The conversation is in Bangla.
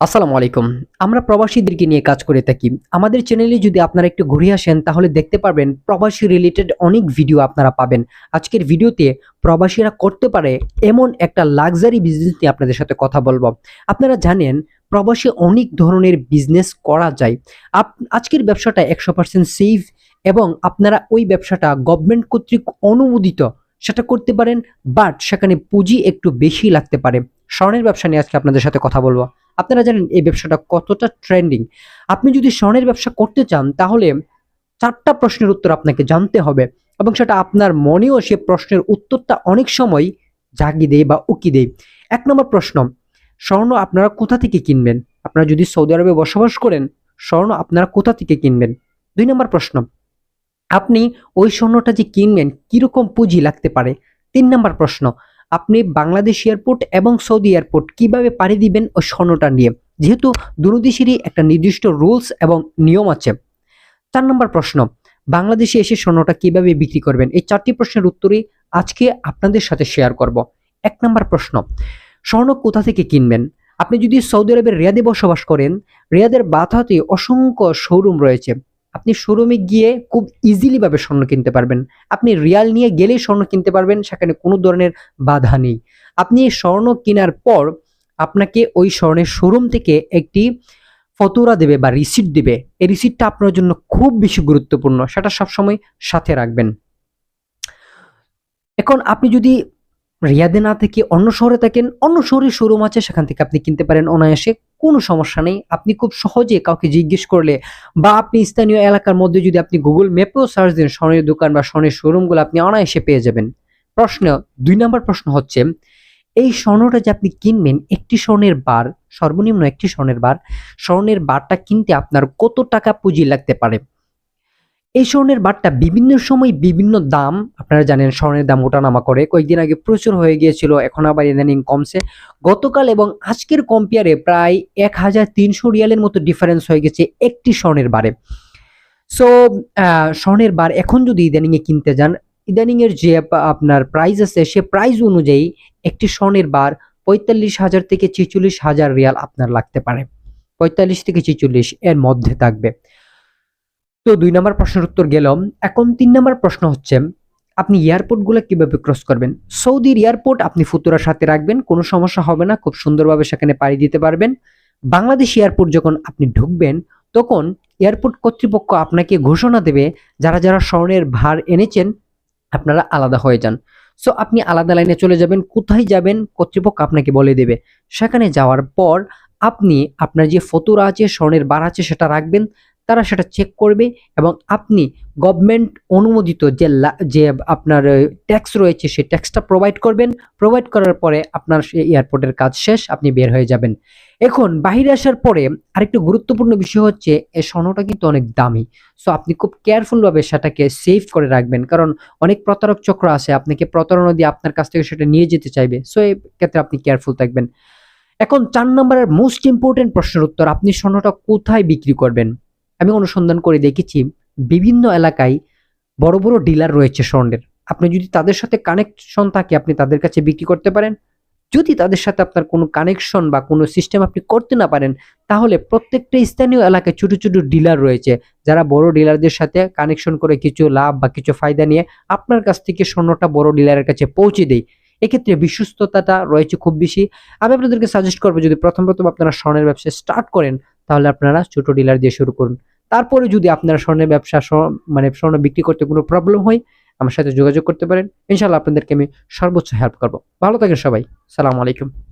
আসসালামু আলাইকুম। আমরা প্রবাসীদেরকে নিয়ে কাজ করে থাকি। আমাদের চ্যানেলে যদি আপনারা একটু ঘুরে আসেন, তাহলে দেখতে পারবেন প্রবাসী রিলেটেড অনেক ভিডিও আপনারা পাবেন। আজকের ভিডিওতে প্রবাসীরা করতে পারে এমন একটা লাক্সারি বিজনেস নিয়ে আপনাদের সাথে কথা বলব। আপনারা জানেন, প্রবাসী অনেক ধরনের বিজনেস করা যায়। আপ- আজকের ব্যবসাটা একশো পার্সেন্ট সেফ এবং আপনারা ওই ব্যবসাটা গভর্নমেন্ট কর্তৃক অনুমোদিত। সেটা করতে পারেন বাট সেখানে পুঁজি একটু বেশি লাগতে পারে। স্বর্ণের ব্যবসা নিয়ে আজকে আপনাদের সাথে কথা বলব। আপনারা জানেন এই ব্যবসাটা কতটা ট্রেন্ডিং আপনি যদি স্বর্ণের ব্যবসা করতে চান, তাহলে চারটা প্রশ্নের উত্তর আপনাকে জানতে হবে এবং সেটা আপনার মনেও সে প্রশ্নের উত্তরটা অনেক সময় জাগি দেয় বা উকি দেয়। এক নম্বর প্রশ্ন, স্বর্ণ আপনারা কোথা থেকে কিনবেন? আপনারা যদি সৌদি আরবে বসবাস করেন, স্বর্ণ আপনারা কোথা থেকে কিনবেন? দুই নম্বর প্রশ্ন, আপনি ওই স্বর্ণটা যে কিনবেন, কীরকম পুঁজি লাগতে পারে? তিন নম্বর প্রশ্ন আপনি বাংলাদেশ এয়ারপোর্ট এবং সৌদি এয়ারপোর্ট কীভাবে পাড়ি দিবেন ও স্বর্ণটা নিয়ে? যেহেতু দুনো দেশেরই একটা নির্দিষ্ট রুলস এবং নিয়ম আছে। চার নম্বর প্রশ্ন, বাংলাদেশে এসে স্বর্ণটা কীভাবে বিক্রি করবেন? এই চারটি প্রশ্নের উত্তরই আজকে আপনাদের সাথে শেয়ার করব। এক নম্বর প্রশ্ন, স্বর্ণ কোথা থেকে কিনবেন? আপনি যদি সৌদি আরবের রিয়াদে বসবাস করেন, রিয়াদের বাথাতে অসংখ্য শোরুম রয়েছে। আপনি শোরুমে গিয়ে খুব ইজিলি ভাবে স্বর্ণ কিনতে পারবেন। আপনি রিয়াল নিয়ে গেলেই স্বর্ণ কিনতে পারবেন, সেখানে কোনো ধরনের বাধা নেই। আপনি স্বর্ণ কেনার পর আপনাকে ওই স্বর্ণের শোরুম থেকে একটি ফতুরা দেবে বা রিসিট দেবে। এই রিসিটটা আপনার জন্য খুব বেশি গুরুত্বপূর্ণ, সেটা সবসময় সাথে রাখবেন। এখন আপনি যদি রিয়াদে না থেকে অন্য শহরে থাকেন, অন্য শহরে শোরুম আছে, সেখান থেকে আপনি কিনতে পারেন। অনায়াসে কোনো সমস্যা নেই। আপনি খুব সহজে কাউকে জিজ্ঞেস করলে বা আপনি স্থানীয় এলাকার মধ্যে যদি আপনি গুগল ম্যাপেও সার্চ দেন, স্বর্ণের দোকান বা স্বর্ণের শোরুমগুলো আপনি অনায়াসে পেয়ে যাবেন। প্রশ্ন, দুই নম্বর প্রশ্ন হচ্ছে, এই স্বর্ণটা যে আপনি কিনবেন, একটি স্বর্ণের বার, সর্বনিম্ন একটি স্বর্ণের বার, স্বর্ণের বারটা কিনতে আপনার কত টাকা পুঁজি লাগতে পারে? এই স্বর্ণের বারটা বিভিন্ন সময় বিভিন্ন দাম, আপনারা জানেন স্বর্ণের দাম ওঠানামা করে। কয়েকদিন আগে প্রচুর হয়ে গিয়েছিল, এখন আবার ইদানিং কমছে। গতকাল এবং আজকের কম্পেয়ারে প্রায় এক হাজার তিনশো রিয়ালের মতো ডিফারেন্স হয়ে গেছে একটি স্বর্ণের বারে। সো স্বর্ণের বার এখন যদি ইদানিংয়ে কিনতে যান, ইদানিংয়ের যে আপনার প্রাইস আছে, সে প্রাইস অনুযায়ী একটি স্বর্ণের বার পঁয়তাল্লিশ হাজার থেকে ছেচল্লিশ হাজার রিয়াল আপনার লাগতে পারে। পঁয়তাল্লিশ থেকে ছেচল্লিশ এর মধ্যে থাকবে। তো দুই নম্বর প্রশ্নের উত্তর গেলাম। এখন তিন নম্বর প্রশ্ন হচ্ছে, আপনি এয়ারপোর্টগুলো কীভাবে ক্রস করবেন? সৌদির এয়ারপোর্ট আপনি ফুতুরার সাথে রাখবেন, কোনো সমস্যা হবে না, খুব সুন্দরভাবে সেখানে পাড়ি দিতে পারবেন। বাংলাদেশ এয়ারপোর্ট যখন আপনি ঢুকবেন, তখন এয়ারপোর্ট কর্তৃপক্ষ আপনাকে ঘোষণা দেবে, যারা যারা স্বর্ণের ভার এনেছেন, আপনারা আলাদা হয়ে যান। সো আপনি আলাদা লাইনে চলে যাবেন, কোথায় যাবেন, কর্তৃপক্ষ আপনাকে বলে দেবে। সেখানে যাওয়ার পর আপনি আপনার যে ফতুরা আছে, স্বর্ণের বার আছে, সেটা রাখবেন। তারা সেটা চেক করবে এবং আপনি গভর্নমেন্ট অনুমোদিত যে যে আপনার ট্যাক্স রয়েছে সেই ট্যাক্সটা প্রোভাইড করবেন। প্রোভাইড করার পরে আপনার এয়ারপোর্টের কাজ শেষ, আপনি বের হয়ে যাবেন। এখন বাইরে আসার পরে আরেকটু গুরুত্বপূর্ণ বিষয় হচ্ছে এই স্বর্ণটা কিন্তু অনেক দামি। সো আপনি খুব কেয়ারফুলভাবে সেটাকে সেভ করে রাখবেন। কারণ অনেক প্রতারক চক্র আছে, আপনাকে প্রতারণা দিয়ে আপনার কাছ থেকে সেটা নিয়ে যেতে চাইবে। সো এই ক্ষেত্রে আপনি কেয়ারফুল থাকবেন। এখন চার নম্বরের মোস্ট ইম্পর্টেন্ট প্রশ্নের উত্তর, আপনি স্বর্ণটা কোথায় বিক্রি করবেন? আমি অনুসন্ধান করে দেখেছি বিভিন্ন এলাকায় বড় বড় ডিলার রয়েছে স্বর্ণের। আপনি যদি তাদের সাথে কানেকশন থাকে, আপনি তাদের কাছে বিক্রি করতে পারেন। যদি তাদের সাথে আপনার কোনো কানেকশন বা কোনো সিস্টেম আপনি করতে না পারেন, তাহলে প্রত্যেকটা স্থানীয় এলাকায় ছোট ছোট ডিলার রয়েছে। যারা বড় ডিলারদের সাথে কানেকশন করে কিছু লাভ বা কিছু ফায়দা নিয়ে আপনার কাছ থেকে স্বর্ণটা বড় ডিলারের কাছে পৌঁছে দেয়। এক্ষেত্রে বিশ্বস্ততাটা রয়েছে খুব বেশি। আমি আপনাদেরকে সাজেস্ট করব, যদি প্রথম প্রথম আপনারা স্বর্ণের ব্যবসা স্টার্ট করেন, তাহলে আপনারা ছোট ডিলার দিয়ে শুরু করুন। তারপরে যদি আপনারা স্বর্ণের ব্যবসা মানে স্বর্ণ বিক্রি করতে কোনো প্রবলেম হয়, আমার সাথে যোগাযোগ করতে পারেন। ইনশাল্লাহ আপনাদেরকে আমি সর্বোচ্চ হেল্প করব। ভালো থাকেন সবাই। সালাম আলাইকুম।